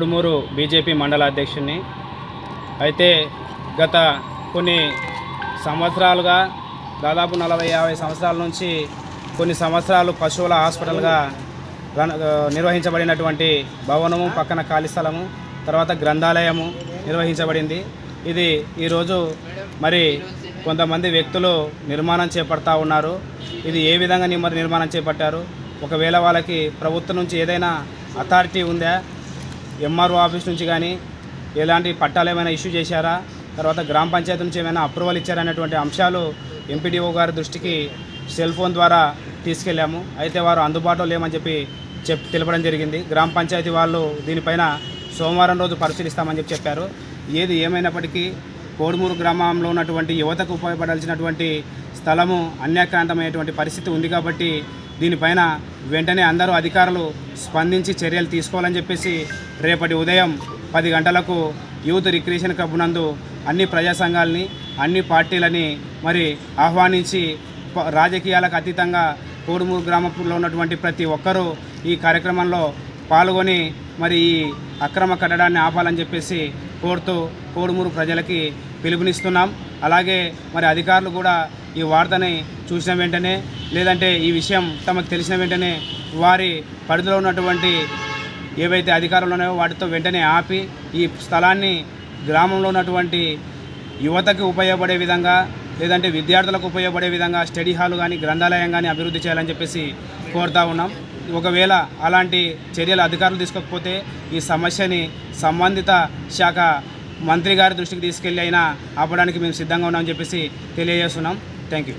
Kudumuru BJP మండల అధ్యక్షుడిని. అయితే గత కొన్ని సంవత్సరాలుగా దాదాపు నలభై యాభై సంవత్సరాల నుంచి కొన్ని సంవత్సరాలు పశువుల హాస్పిటల్గా నిర్వహించబడినటువంటి భవనము పక్కన ఖాళీ స్థలము తర్వాత గ్రంథాలయము నిర్వహించబడింది. ఇది ఈరోజు మరి కొంతమంది వ్యక్తులు నిర్మాణం చేపడతా ఉన్నారు. ఇది ఏ విధంగా నిర్మాణం చేపట్టారు? ఒకవేళ వాళ్ళకి ప్రభుత్వం నుంచి ఏదైనా అథారిటీ ఉందా? ఎంఆర్ఓ ఆఫీస్ నుంచి కానీ ఎలాంటి పట్టాలు ఏమైనా ఇష్యూ చేశారా? తర్వాత గ్రామ పంచాయతీ నుంచి ఏమైనా అప్రూవల్ ఇచ్చారనేటువంటి అంశాలు ఎంపీడీఓ గారి దృష్టికి సెల్ ఫోన్ ద్వారా తీసుకెళ్ళాము. అయితే వారు అందుబాటులో లేమని చెప్పి చెప్ తెలపడం జరిగింది. గ్రామ పంచాయతీ వాళ్ళు దీనిపైన సోమవారం రోజు పరిశీలిస్తామని చెప్పి చెప్పారు. ఏది ఏమైనప్పటికీ కోడుమూరు గ్రామంలో ఉన్నటువంటి యువతకు ఉపయోగపడాల్సినటువంటి స్థలము అన్యాక్రాంతమైనటువంటి పరిస్థితి ఉంది కాబట్టి దీనిపైన వెంటనే అందరూ అధికారులు స్పందించి చర్యలు తీసుకోవాలని చెప్పేసి రేపటి ఉదయం పది గంటలకు యూత్ రిక్రియేషన్ క్లబ్ నందు అన్ని ప్రజా సంఘాలని అన్ని పార్టీలని మరి ఆహ్వానించి రాజకీయాలకు అతీతంగా కోడుమూరు గ్రామంలో ఉన్నటువంటి ప్రతి ఒక్కరూ ఈ కార్యక్రమంలో పాల్గొని మరి ఈ అక్రమ కట్టడాన్ని ఆపాలని చెప్పేసి కోరుతూ కోడుమూరు ప్రజలకి పిలుపునిస్తున్నాం. అలాగే మరి అధికారులు కూడా ఈ వార్తని చూసిన వెంటనే లేదంటే ఈ విషయం తమకు తెలిసిన వెంటనే వారి పరిధిలో ఉన్నటువంటి ఏవైతే అధికారులు ఉన్నాయో వాటితో వెంటనే ఆపి ఈ స్థలాన్ని గ్రామంలో ఉన్నటువంటి యువతకు ఉపయోగపడే విధంగా లేదంటే విద్యార్థులకు ఉపయోగపడే విధంగా స్టడీ హాల్ కానీ గ్రంథాలయం కానీ అభివృద్ధి చేయాలని చెప్పేసి కోరుతా ఉన్నాం. ఒకవేళ అలాంటి చర్యలు అధికారులు తీసుకోకపోతే ఈ సమస్యని సంబంధిత శాఖ మంత్రి గారి దృష్టికి తీసుకెళ్ళి అయినా ఆపడానికి మేము సిద్ధంగా ఉన్నామని చెప్పేసి తెలియజేస్తున్నాం. Thank you